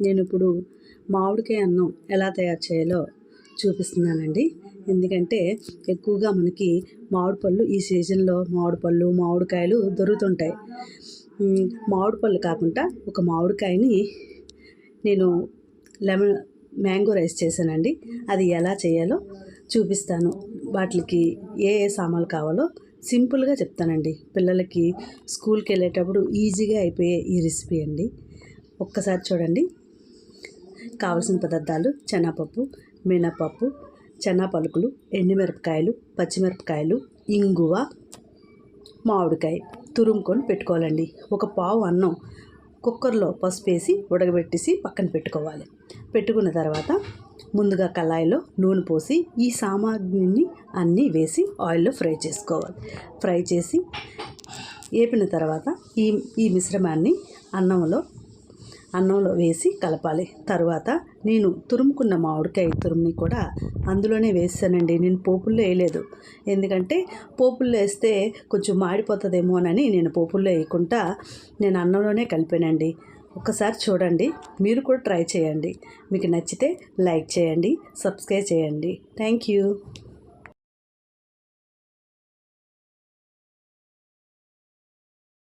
నేను ఇప్పుడు మామిడికాయ అన్నం ఎలా తయారు చేయాలో చూపిస్తున్నానండి. ఎందుకంటే ఎక్కువగా మనకి మామిడి పళ్ళు ఈ సీజన్లో మామిడి పళ్ళు మామిడికాయలు దొరుకుతుంటాయి. మామిడి పళ్ళు కాకుండా ఒక మామిడికాయని నేను లెమన్ మ్యాంగో రైస్ చేశానండి. అది ఎలా చేయాలో చూపిస్తాను. వాటికి ఏ ఏ సామాన్లు కావాలో సింపుల్గా చెప్తానండి. పిల్లలకి స్కూల్కి వెళ్ళేటప్పుడు ఈజీగా అయిపోయే ఈ రెసిపీ అండి. ఒక్కసారి చూడండి. కావలసిన పదార్థాలు శనగపప్పు మినపప్పు చెనా పలుకులు ఎండుమిరపకాయలు పచ్చిమిరపకాయలు ఇంగువ మామిడికాయ తురుముకొని పెట్టుకోవాలండి. ఒక పావు అన్నం కుక్కర్లో పసుపు వేసి ఉడకబెట్టేసి పక్కన పెట్టుకోవాలి. పెట్టుకున్న తర్వాత ముందుగా కళాయిలో నూనె పోసి ఈ సామాగ్రిని అన్నీ వేసి ఆయిల్లో ఫ్రై చేసుకోవాలి. ఫ్రై చేసి వేపిన తర్వాత ఈ ఈ మిశ్రమాన్ని అన్నంలో అన్నంలో వేసి కలపాలి. తర్వాత నేను తురుముకున్న మామిడికాయ తురుముని కూడా అందులోనే వేసానండి నేను పోపుల్లో వేయలేదు. ఎందుకంటే పోపుల్లో వేస్తే కొంచెం మాడిపోతుందేమో అని నేను పోపుల్లో వేయకుండా నేను అన్నంలోనే కలిపానండి. ఒకసారి చూడండి. మీరు కూడా ట్రై చేయండి. మీకు నచ్చితే లైక్ చేయండి సబ్స్క్రైబ్ చేయండి. Thank you.